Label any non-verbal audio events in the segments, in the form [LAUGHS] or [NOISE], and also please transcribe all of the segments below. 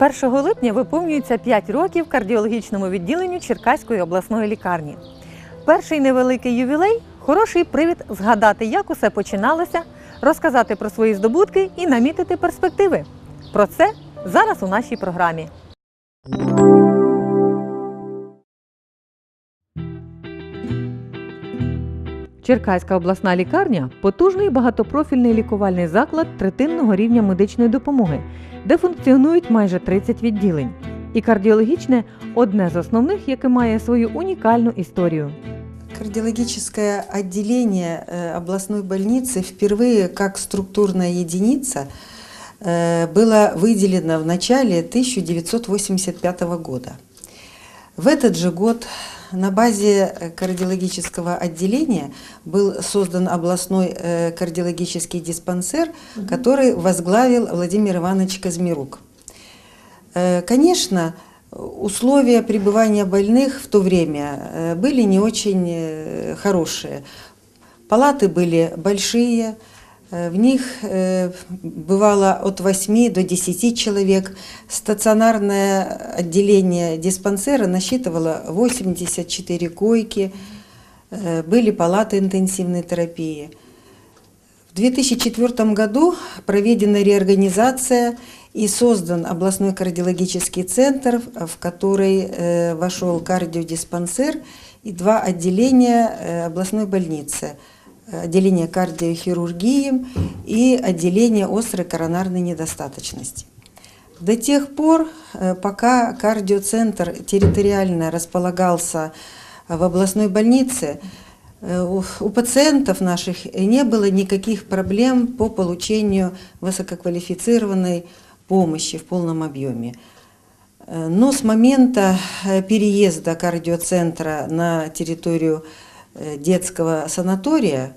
1 липня виповнюється 5 років кардіологічному відділенню Черкаської обласної лікарні. Перший невеликий ювілей хороший привід згадати, як усе починалося, розказати про свої здобутки і намітити перспективи. Про це зараз у нашій програмі. Черкаська обласна лікарня потужний багатопрофільний лікувальний заклад третинного рівня медичної допомоги, де функціонують майже 30 відділень. І кардіологічне одне з основних, яке має свою унікальну історію. Кардиологическое отделение э, областной больницы впервые как структурная единица э, было выделено в начале 1985 года. В этот же год на базе э, кардиологического отделения был создан областной э, кардиологический диспансер, который возглавил Владимир Иванович Казмирук. Э, Конечно, условия пребывания больных в то время э, были не очень э, хорошие. Палаты были большие, э, в них э, бывало от 8 до 10 человек. Стационарное отделение диспансера насчитывало 84 койки, э, были палаты интенсивной терапии. В 2004 году проведена реорганизация и создан областной кардиологический центр, в который э, вошел кардиодиспансер и два отделения э, областной больницы. Отделение кардиохирургии и отделение острой коронарной недостаточности. До тех пор, э, пока кардиоцентр территориально располагался в областной больнице, э, у пациентов наших не было никаких проблем по получению высококвалифицированной помощи в полном объеме. Э, Но с момента переезда кардиоцентра на территорию детского санатория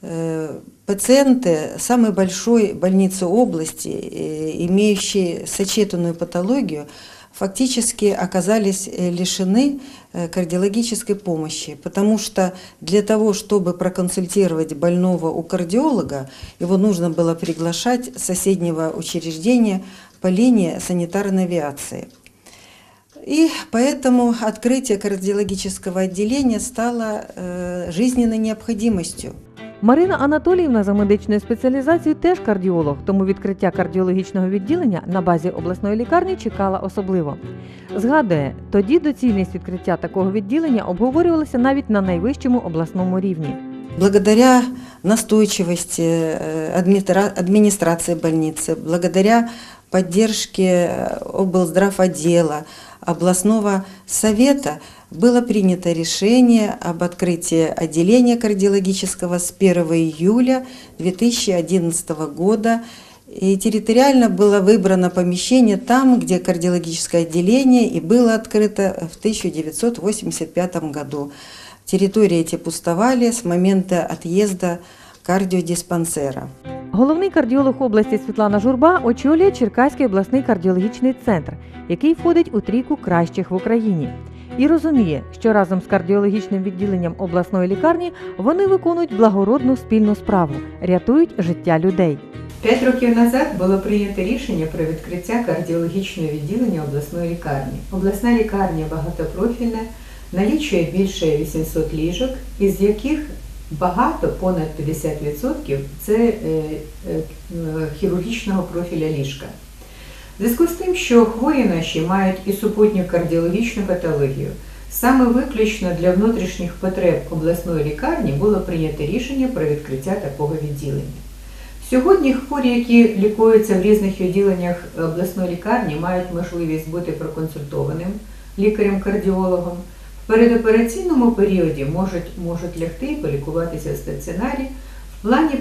э, пациенты самой большой больницы области, э, имеющие сочетанную патологию, фактически оказались э, лишены э, кардиологической помощи, потому что для того, чтобы проконсультировать больного у кардиолога, его нужно было приглашать с соседнего учреждения по линии санитарной авиации. И поэтому открытие кардиологического отделения стало э, жизненной необходимостью. Марина Анатоліївна за медичною спеціалізацією теж кардіолог, тому відкриття кардіологічного відділення на базі обласної лікарні чекала особливо. Згадує, тоді доцільність відкриття такого відділення обговорювалася навіть на найвищому обласному рівні. Благодаря настойчивости э, администра- администрации больницы, благодаря поддержке э, облздравотдела, областного совета было принято решение об открытии отделения кардиологического с 1 июля 2011 года. И территориально было выбрано помещение там, где кардиологическое отделение и было открыто в 1985 году. Территории эти пустовали с момента отъезда кардиодиспансера. Головний кардіолог області Світлана Журба очолює Черкаський обласний кардіологічний центр, який входить у трійку кращих в Україні. І розуміє, що разом з кардіологічним відділенням обласної лікарні вони виконують благородну спільну справу, рятують життя людей. П'ять років назад було прийнято рішення про відкриття кардіологічного відділення обласної лікарні. Обласна лікарня багатопрофільна, налічує більше 800 ліжок, із яких багато, понад 50% це е, е, хірургічного профіля ліжка. В зв'язку з тим, що хворі наші мають і супутню кардіологічну патологію, саме виключно для внутрішніх потреб обласної лікарні було прийнято рішення про відкриття такого відділення. Сьогодні хворі, які лікуються в різних відділеннях обласної лікарні, мають можливість бути проконсультованим лікарем-кардіологом. В передопераційному періоді можуть, можуть лягти і полікуватися в стаціонарі в плані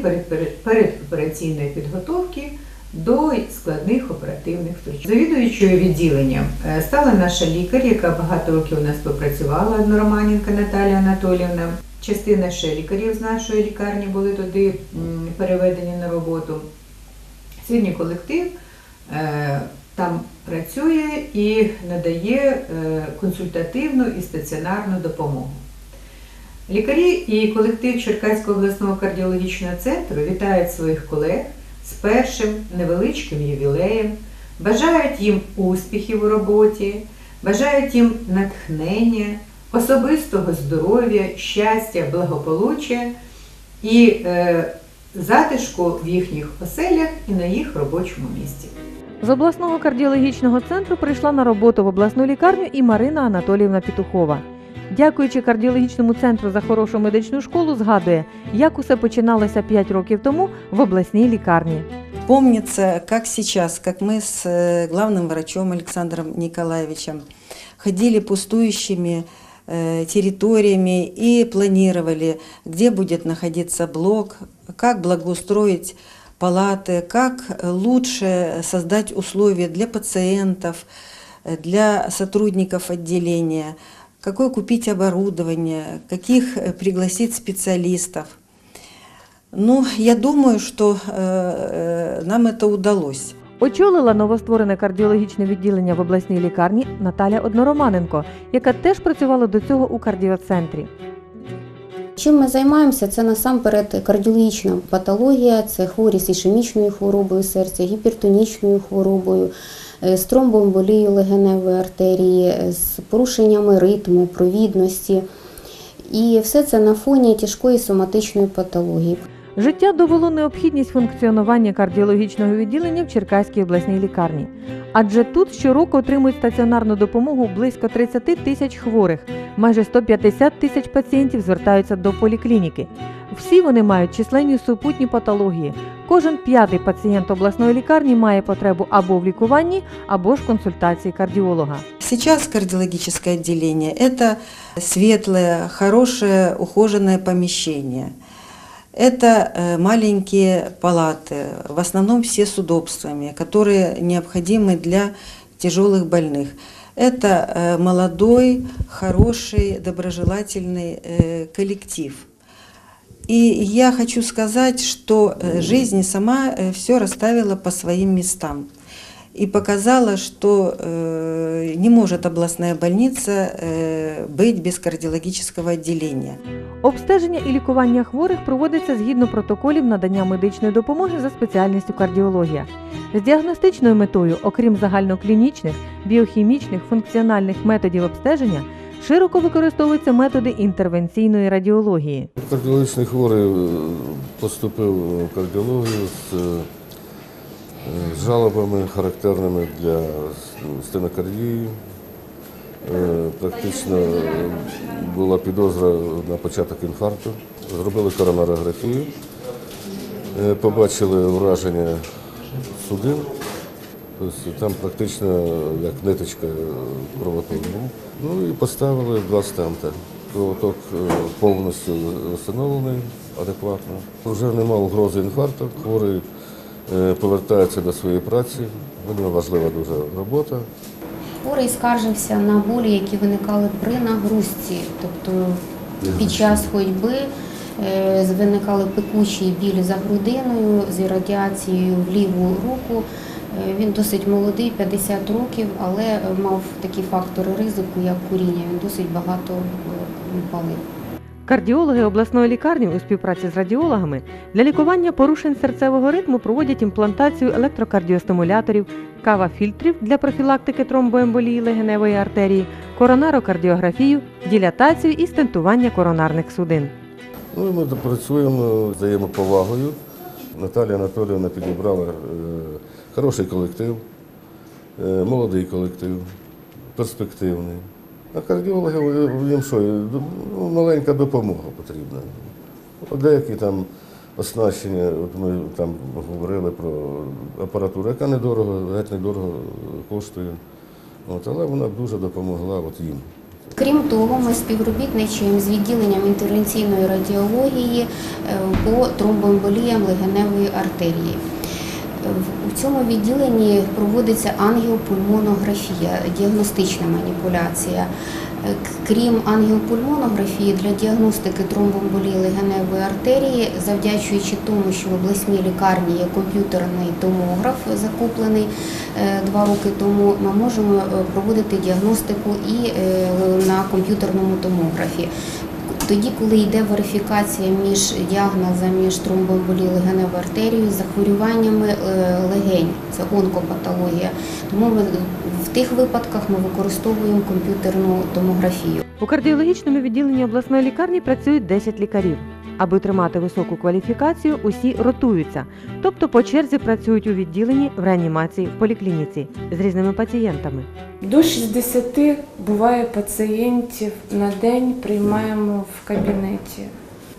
передопераційної підготовки до складних оперативних втручань. Завідуючою відділенням е, стала наша лікар, яка багато років у нас попрацювала, Романенка Наталія Анатоліївна. Частина ще лікарів з нашої лікарні були туди переведені на роботу. Сьогодні колектив е, там працює і надає е, консультативну і стаціонарну допомогу. Лікарі і колектив Черкаського обласного кардіологічного центру вітають своїх колег з першим невеличким ювілеєм, бажають їм успіхів у роботі, бажають їм натхнення, особистого здоров'я, щастя, благополуччя і е, затишку в їхніх оселях і на їх робочому місці. З обласного кардіологічного центру прийшла на роботу в обласну лікарню і Марина Анатоліївна Петухова. Дякуючи кардіологічному центру за хорошу медичну школу, згадує, як усе починалося 5 років тому в обласній лікарні. Помнится, как сейчас, как мы с э, главным врачом Александром Николаевичем ходили пустующими э, территориями и планировали, где будет находиться блок, как благоустроить палаты, как лучше создать условия для пациентов, э, для сотрудников отделения, какое купить оборудование, каких э, пригласить специалистов. Ну, я думаю, что э, э, нам это удалось. Очолила новостворене кардіологічне відділення в обласній лікарні Наталя Однороманенко, яка теж працювала до цього у кардіоцентрі. Чим ми займаємося? Це насамперед кардіологічна патологія, це хворі з ішемічною хворобою серця, гіпертонічною хворобою, е, з тромбоемболією легеневої артерії, е, з порушеннями ритму, провідності. І все це на фоні тяжкої соматичної патології. Життя довело необхідність функціонування кардіологічного відділення в Черкаській обласній лікарні. Адже тут щороку отримують стаціонарну допомогу близько 30 тисяч хворих, майже 150 тисяч пацієнтів звертаються до поліклініки. Всі вони мають численні супутні патології. Кожен п'ятий пацієнт обласної лікарні має потребу або в лікуванні, або ж консультації кардіолога. Сейчас кардиологическое отделение – это светлое, хорошее, ухоженное помещение. Это э, маленькие палаты, в основном все с удобствами, которые необходимы для тяжелых больных. Это э, молодой, хороший, доброжелательный э, коллектив. И я хочу сказать, что э, жизнь сама все расставила по своим местам и показала, что э, не может областная больница э, быть без кардиологического отделения. Обстеження і лікування хворих проводиться згідно протоколів надання медичної допомоги за спеціальністю кардіологія. З діагностичною метою, окрім загальноклінічних, біохімічних, функціональних методів обстеження, широко використовуються методи інтервенційної радіології. Кардіологічний хворий е, поступив в кардіологію з, е, з жалобами характерними для стенокардії. Е, Практично була підозра на початок інфаркту. Зробили коронарографію, Е, побачили враження судин. Тобто там практично як ниточка кровоток був. Ну і поставили два стента. Кровоток е, повністю встановлений адекватно. Вже немає угрози інфаркту. Хворий е, повертається до своєї праці. Для важлива дуже робота. Хворий скаржився на болі, які виникали при нагрузці, тобто під час ходьби е, виникали пекучі білі за грудиною з радіацією в ліву руку. Е, Він досить молодий, 50 років, але мав такі фактори ризику, як куріння. Він досить багато палив. Кардіологи обласної лікарні у співпраці з радіологами для лікування порушень серцевого ритму проводять імплантацію електрокардіостимуляторів, кава-фільтрів для профілактики тромбоемболії легеневої артерії, коронарокардіографію, дилатацію і стентування коронарних судин. Ну ми працюємо взаємоповагою. Наталія Анатоліївна підібрала е, хороший колектив, е, молодий колектив, перспективний. А кардіологи е, їм що, ну, маленька допомога потрібна. Деякі там оснащення, от ми там говорили про апаратуру, яка недорого, геть недорого коштує. От, але вона б дуже допомогла от їм. Крім того, ми співробітничаємо з відділенням інтервенційної радіології е, по тромбоемболіям легеневої артерії. У цьому відділенні проводиться ангіопульмонографія, діагностична маніпуляція. Е, Крім ангіопульмонографії, для діагностики тромбоемболії легеневої артерії, завдячуючи тому, що в обласній лікарні є комп'ютерний томограф, закуплений е, два роки тому, ми можемо е, проводити діагностику і на комп'ютерному томографі. Тоді, коли йде верифікація між діагнозами між тромбоемболією легеневою артерією, захворюваннями е, легень, це онкопатологія. Тому ми, в тих випадках ми використовуємо комп'ютерну томографію. У кардіологічному відділенні обласної лікарні працюють 10 лікарів. Аби тримати високу кваліфікацію, усі ротуються, тобто по черзі працюють у відділенні в реанімації в поліклініці з різними пацієнтами. До 60 буває пацієнтів на день приймаємо в кабінеті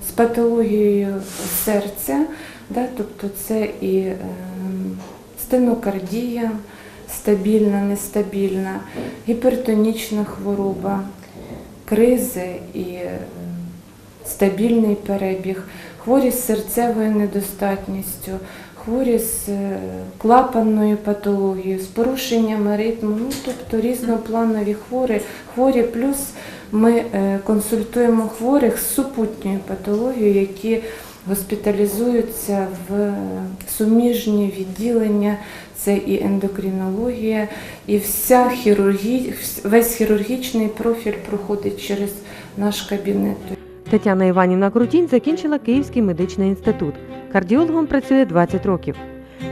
з патологією серця, да, тобто це і е, стенокардія, стабільна, нестабільна, гіпертонічна хвороба, кризи і стабільний перебіг, хворі з серцевою недостатністю, хворі з е, клапанною патологією, з порушеннями ритму, ну тобто різнопланові хворі, хворі, плюс ми е, консультуємо хворих з супутньою патологією, які госпіталізуються в е, суміжні відділення, це і ендокринологія, і вся хірургія, весь хірургічний профіль проходить через наш кабінет. Тетяна Іванівна Крутінь закінчила Київський медичний інститут. Кардіологом працює 20 років.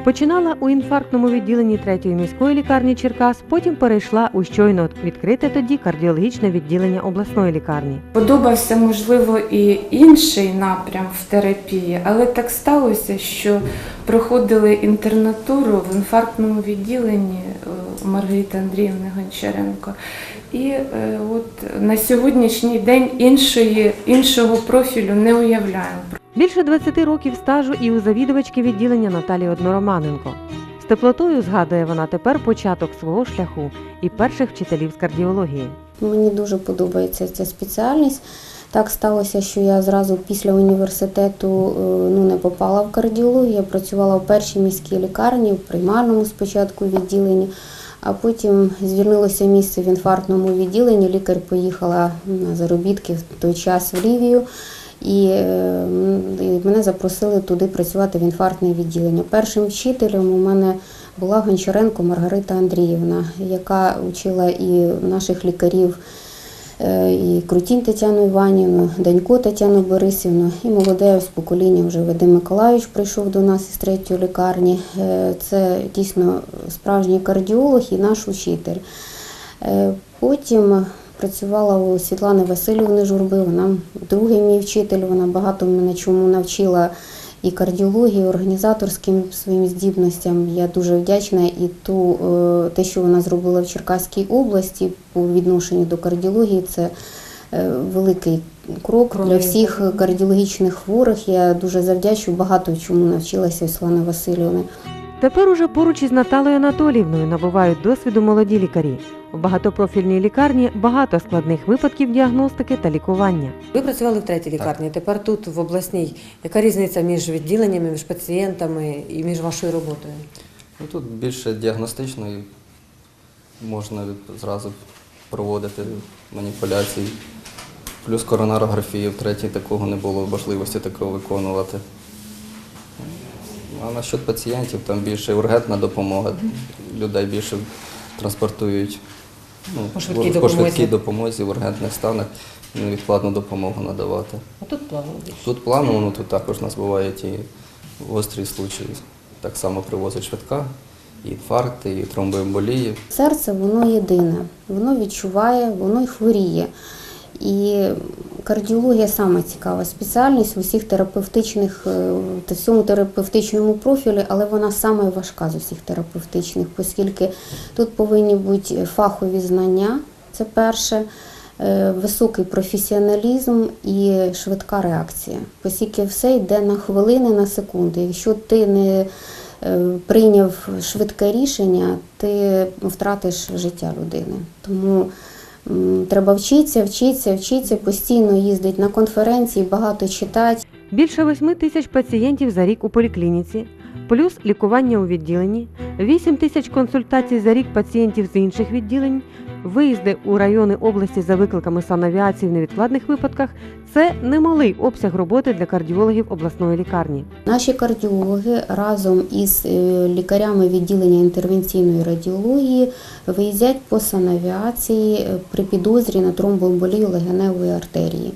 Починала у інфарктному відділенні третьої міської лікарні Черкас, потім перейшла у щойно відкрите тоді кардіологічне відділення обласної лікарні. Подобався, можливо, і інший напрям в терапії, але так сталося, що проходили інтернатуру в інфарктному відділенні е, у Маргарити Андріївни Гончаренко. І е, от на сьогоднішній день іншої, іншого профілю не уявляємо. Більше 20 років стажу і у завідувачки відділення Наталії Однороманенко. З теплотою згадує вона тепер початок свого шляху і перших вчителів з кардіології. Мені дуже подобається ця спеціальність. Так сталося, що я зразу після університету е, ну, не попала в кардіологію. Я працювала в першій міській лікарні, в приймальному спочатку відділенні, а потім звільнилося місце в інфарктному відділенні. Лікар поїхала на заробітки в той час в Лівію. І, е, мене запросили туди працювати в інфарктне відділення. Першим вчителем у мене була Гончаренко Маргарита Андріївна, яка вчила і наших лікарів, і Крутінь Тетяну Іванівну, Данько Тетяну Борисівну, і молоде з покоління вже Вадим Миколайович прийшов до нас із третьої лікарні. Е, Це дійсно справжній кардіолог і наш учитель. Е, Потім працювала у Світлани Васильівни Журби, вона другий мій вчитель, вона багато мене чому навчила і кардіології, і організаторським своїм здібностям. Я дуже вдячна і ту, е, те, що вона зробила в Черкаській області по відношенню до кардіології, це е, великий крок для всіх кардіологічних хворих. Я дуже завдячую, багато чому навчилася Світлани Васильівни. Тепер уже поруч із Наталою Анатоліївною набувають досвіду молоді лікарі. В багатопрофільній лікарні багато складних випадків діагностики та лікування. Ви працювали в третій лікарні, тепер тут, в обласній. Яка різниця між відділеннями, між пацієнтами і між вашою роботою? Ну, тут більше діагностично і можна зразу проводити маніпуляції. Плюс коронарографії в третій такого не було можливості такого виконувати. А насчет пацієнтів там більше ургентна допомога. Людей більше транспортують ну, По швидкій по швидкій допомозі в ургентних станах невідкладну допомогу надавати. А тут плавно. Тут планово, ну тут також у нас бувають і гострі случаї. Так само привозить швидка, і інфаркти, і тромбоемболії. Серце воно єдине, воно відчуває, воно й хворіє. І кардіологія саме цікава спеціальність в усіх терапевтичних, е, та всьому терапевтичному профілі, але вона саме важка з усіх терапевтичних, оскільки тут повинні бути фахові знання, це перше, е, високий професіоналізм і швидка реакція. Оскільки все йде на хвилини, на секунди. Якщо ти не е, прийняв швидке рішення, ти втратиш життя людини. Тому треба вчитися, вчитися, вчитися, постійно їздити на конференції, багато читати. Більше 8 тисяч пацієнтів за рік у поліклініці, плюс лікування у відділенні, 8 тисяч консультацій за рік пацієнтів з інших відділень, виїзди у райони області за викликами санавіації в невідкладних випадках це немалий обсяг роботи для кардіологів обласної лікарні. Наші кардіологи разом із е, лікарями відділення інтервенційної радіології виїздять по санавіації е, при підозрі на тромбоемболію легеневої артерії.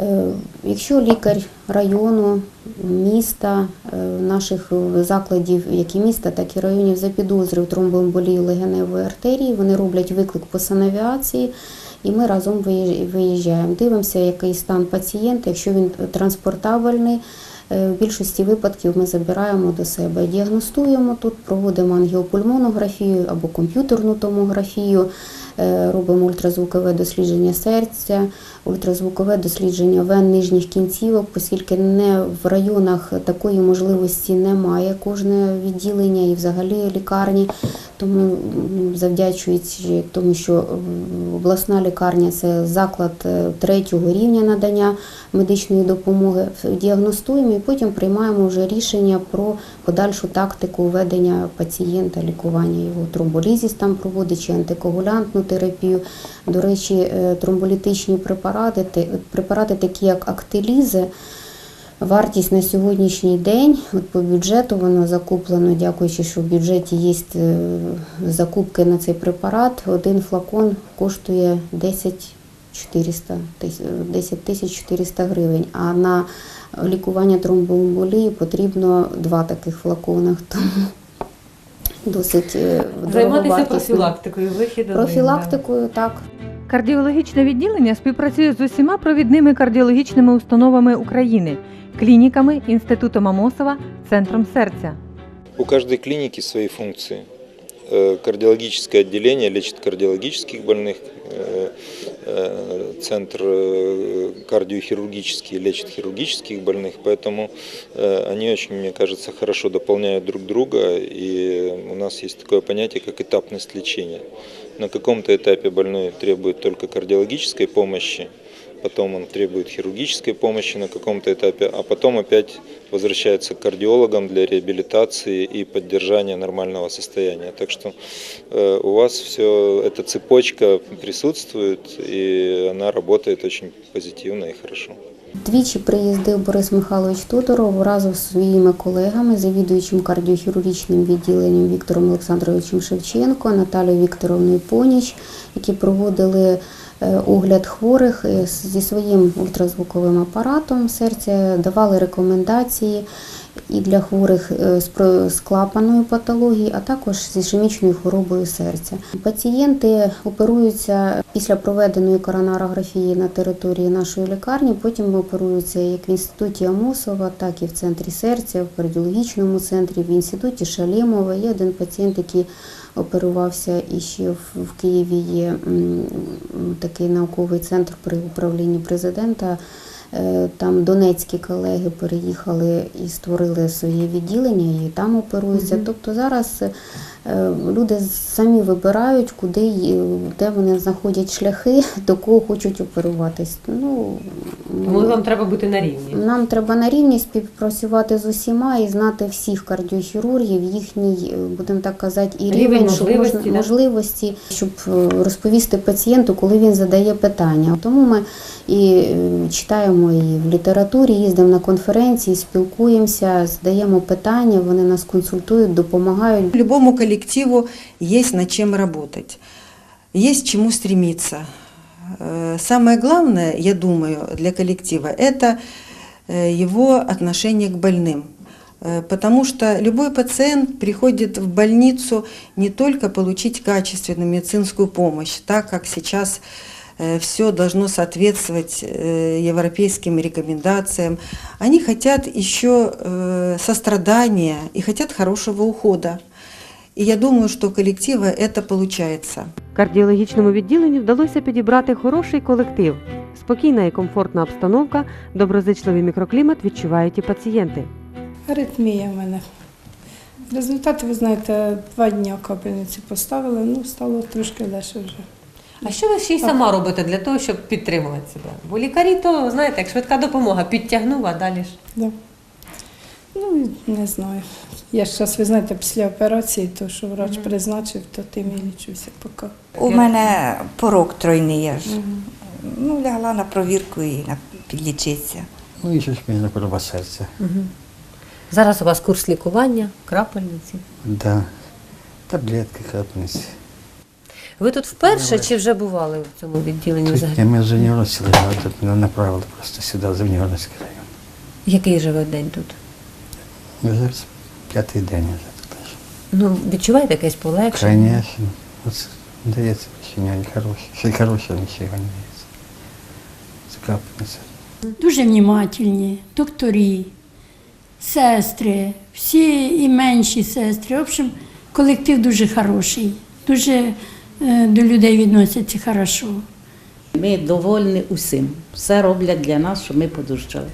Е, Якщо лікар району, міста, е, наших закладів, як і міста, так і районів запідозрив тромбоемболію легеневої артерії, вони роблять виклик по санавіації, і ми разом виїжджаємо. Дивимося, який стан пацієнта, якщо він транспортабельний. е, В більшості випадків ми забираємо до себе, діагностуємо тут, проводимо ангіопульмонографію або комп'ютерну томографію, робимо ультразвукове дослідження серця, ультразвукове дослідження вен нижніх кінцівок, оскільки не в районах такої можливості немає кожне відділення і взагалі лікарні. Тому завдячуючи тому, що обласна лікарня це заклад е, третього рівня надання медичної допомоги, діагностуємо і потім приймаємо вже рішення про подальшу тактику ведення пацієнта, лікування його тромболізіс там проводить чи антикоагулянтну терапію. До речі, е, тромболітичні препарати, препарати такі як актилізи. Вартість на сьогоднішній день от по бюджету воно закуплено, дякуючи, що в бюджеті є е, закупки на цей препарат. Один флакон коштує 10 400, 10 тисяч 400 гривень. А на лікування тромбоемболії потрібно два таких флакона. Тому досить е, Займатися дороговартісно. профілактикою, вихід один, Профілактикою, так. Кардіологічне відділення співпрацює з усіма провідними кардіологічними установами України, клініками, інститутом Амосова, центром серця. У каждой клиники свои функции. Э, Кардиологическое отделение лечит кардиологических больных, э, э, центр э, кардиохирургический лечит хирургических больных, поэтому э, они очень, мне кажется, хорошо дополняют друг друга, и у нас есть такое понятие, как этапность лечения. На каком-то этапе больной требует только кардиологической помощи, потом он требует хирургической помощи на каком-то этапе, а потом опять возвращается к кардиологам для реабилитации и поддержания нормального состояния. Так что э, у вас все эта цепочка присутствует, и она работает очень позитивно и хорошо. Двічі приїздив Борис Михайлович Тодоров разом з своїми колегами, завідуючим кардіохірургічним відділенням Віктором Олександровичем Шевченко, Наталією Вікторовною Поніч, які проводили е, огляд хворих е, зі своїм ультразвуковим апаратом. Серця, давали рекомендації і для хворих е, з клапаною патологією, а також з ішемічною хворобою серця. Пацієнти оперуються після проведеної коронарографії на території нашої лікарні. Потім оперуються як в інституті Амосова, так і в центрі серця, в кардіологічному центрі, в інституті Шалємова. Є один пацієнт, який оперувався і ще в, Києві є такий науковий центр при управлінні президента. Е, Там донецькі колеги переїхали і створили своє відділення, і там оперуються. Тобто зараз е, люди самі вибирають, куди де вони знаходять шляхи, [LAUGHS] до кого хочуть оперуватись. Ну, Тому вам треба бути на рівні. нам треба на рівні співпрацювати з усіма і знати всіх кардіохірургів, їхній, е, будемо так казати, і Рівень рівень, щоб можливості, можна- да? можливості, щоб е, розповісти пацієнту, коли він задає питання. Тому ми і е, читаємо і в літературі, їздимо на конференції, спілкуємося, задаємо питання, вони нас консультують, допомагають. Любому коллективу есть над чем работать, есть чему стремиться. Э, Самое главное, я думаю, для коллектива – это э, его отношение к больным. Э, Потому что любой пациент приходит в больницу не только получить качественную медицинскую помощь, так как сейчас все должно соответствовать европейским рекомендациям. Они хотят еще сострадания и хотят хорошего ухода. И я думаю, что у коллектива это получается. Кардіологічному відділенню вдалося підібрати хороший колектив. Спокійна і комфортна обстановка, доброзичливий мікроклімат відчувають і пацієнти. Аритмія в мене. Результати, ви знаєте, два дні капельниці поставили, ну стало трошки легше вже. А що ви ще й сама робите для того, щоб підтримувати себе? Бо лікарі то, знаєте, як швидка допомога, підтягнув, а далі ж. Да. Ну, не знаю. Я ж зараз, ви знаєте, після операції, то що врач призначив, то тим і лічуся поки. У мене порок тройний. Я ж ну, лягла на провірку і на підлічитися. Ну і щось мені хвороба серця. Зараз у вас курс лікування, крапельниці. Да. Таблетки, капниці. Ви тут вперше чи вже бували в цьому відділенні Тут взагалі? я ми з Звенігородська району, тут мене направили просто сюди, в Звенігородський район. Який живе день тут? Вже з п'ятий день вже тут. аж. Ну, відчуваєте якесь полегшення? Конечно. Ось дається вчення хороше. Ще й хороше нічого не дається. Закапнеться. Дуже внімательні, докторі, сестри, всі і менші сестри. В общем, колектив дуже хороший, дуже е, до людей відносяться хорошо. Ми довольні усім. Все роблять для нас, щоб ми подужчали.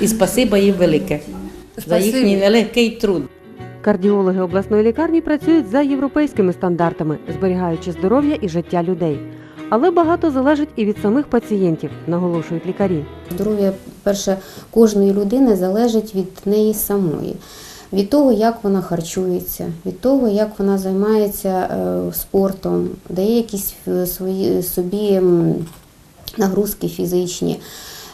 І спасибо їм велике за їхній нелегкий труд. Кардіологи обласної лікарні працюють за європейськими стандартами, зберігаючи здоров'я і життя людей. Але багато залежить і від самих пацієнтів, наголошують лікарі. Здоров'я, перше, кожної людини залежить від неї самої, від того, як вона харчується, від того, як вона займається е, спортом, дає якісь е, свої собі нагрузки фізичні.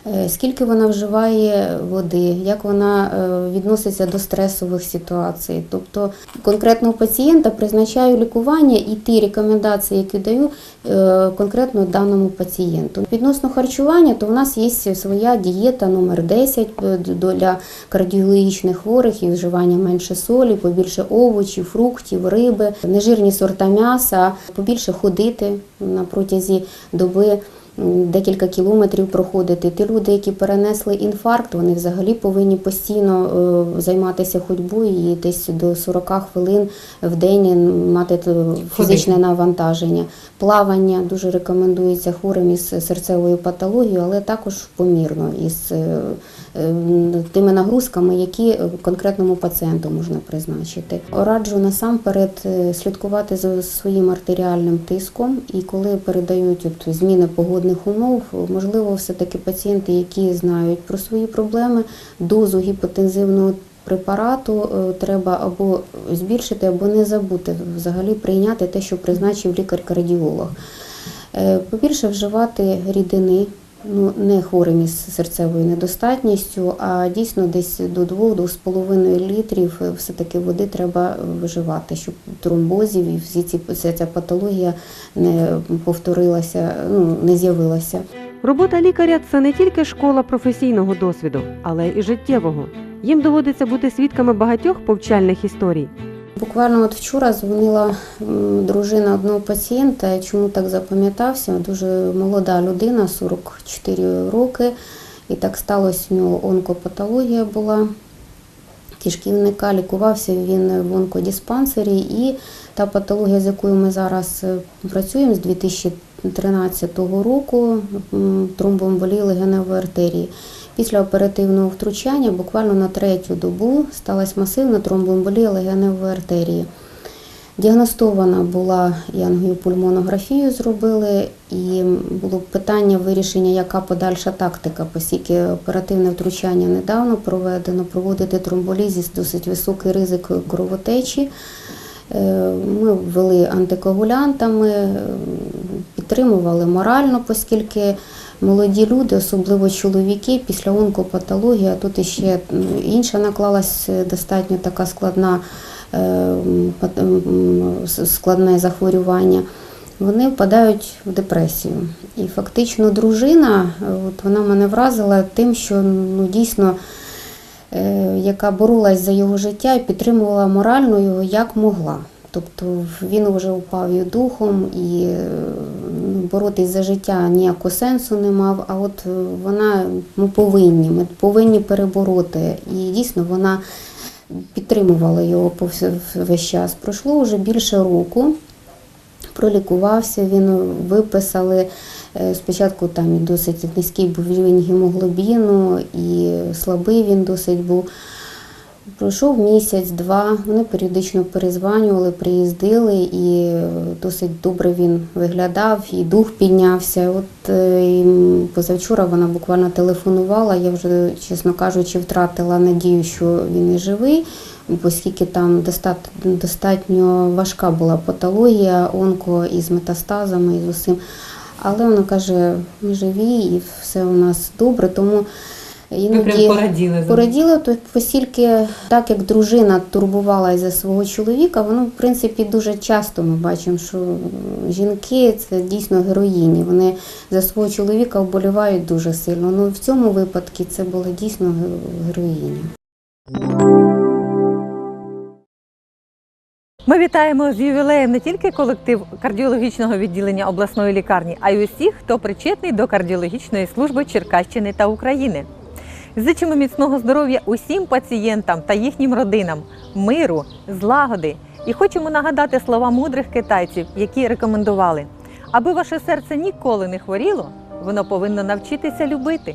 Е, Скільки вона вживає води, як вона е, відноситься до стресових ситуацій. Тобто конкретного пацієнта призначаю лікування і ті рекомендації, які даю е, конкретно даному пацієнту. Відносно харчування, то в нас є своя дієта номер 10 е, для кардіологічних хворих і вживання менше солі, побільше овочів, фруктів, риби, нежирні сорта м'яса, побільше ходити на протязі доби. Декілька кілометрів проходити. Ті люди, які перенесли інфаркт, вони взагалі повинні постійно е, займатися ходьбою і десь до 40 хвилин в день мати фізичне навантаження. Плавання дуже рекомендується хворим із серцевою патологією, але також помірно із е, е, тими нагрузками, які конкретному пацієнту можна призначити. Раджу насамперед слідкувати за своїм артеріальним тиском, і коли передають от зміни погодних умов, можливо, все-таки пацієнти, які знають про свої проблеми, дозу гіпотензивного препарату е, треба або збільшити, або не забути взагалі прийняти те, що призначив лікар-кардіолог. Е, Побільше вживати рідини, ну не хворим із серцевою недостатністю, а дійсно десь до 2-2,5 літрів е, все-таки води треба вживати, щоб тромбозів і всі ці вся ця патологія не повторилася, ну не з'явилася. Робота лікаря це не тільки школа професійного досвіду, але і життєвого. Їм доводиться бути свідками багатьох повчальних історій. Буквально от вчора дзвонила дружина одного пацієнта. Чому так запам'ятався? Дуже молода людина, 44 роки, і так сталося, у нього онкопатологія була кишківника, лікувався він в онкодиспансері. І та патологія, з якою ми зараз е, працюємо з 2013 року, тромбоемболії легеневої артерії. Після оперативного втручання буквально на третю добу сталася масивна тромбоемболія легеневої артерії. Діагностована була і ангіопульмонографію зробили, і було питання вирішення, яка подальша тактика, оскільки оперативне втручання недавно проведено, проводити тромболізіс досить високий ризик кровотечі. Е, Ми ввели антикоагулянтами, підтримували морально, оскільки молоді люди, особливо чоловіки, після онкопатології, а тут іще інша наклалась е, достатньо така складна е, складне захворювання. Вони впадають в депресію. І фактично дружина, от вона мене вразила тим, що ну, дійсно е, яка боролась за його життя і підтримувала морально його як могла. Тобто він вже упав і духом, і ну, боротись за життя ніякого сенсу не мав. А от е, вона ми повинні, ми повинні перебороти. І дійсно вона підтримувала його весь час. Пройшло вже більше року пролікувався, він виписали. е, Спочатку там досить низький був рівень гемоглобіну, і слабий він досить був. Пройшов місяць-два, вони періодично перезванювали, приїздили, і е, досить добре він виглядав, і дух піднявся. От е, і позавчора вона буквально телефонувала. Я вже, чесно кажучи, втратила надію, що він і живий, оскільки там достатньо важка була патологія, онко із метастазами, і з усім. Але вона каже, ми живі і все у нас добре. Тому Іноді пораділи за пораділа, то оскільки так як дружина турбувалася за свого чоловіка, воно в принципі дуже часто ми бачимо, що жінки це дійсно героїні. Вони за свого чоловіка вболівають дуже сильно. Ну в цьому випадку це була дійсно ге- героїня. Ми вітаємо з ювілеєм не тільки колектив кардіологічного відділення обласної лікарні, а й усіх, хто причетний до кардіологічної служби Черкащини та України. Зичимо міцного здоров'я усім пацієнтам та їхнім родинам, миру, злагоди. І хочемо нагадати слова мудрих китайців, які рекомендували: аби ваше серце ніколи не хворіло, воно повинно навчитися любити.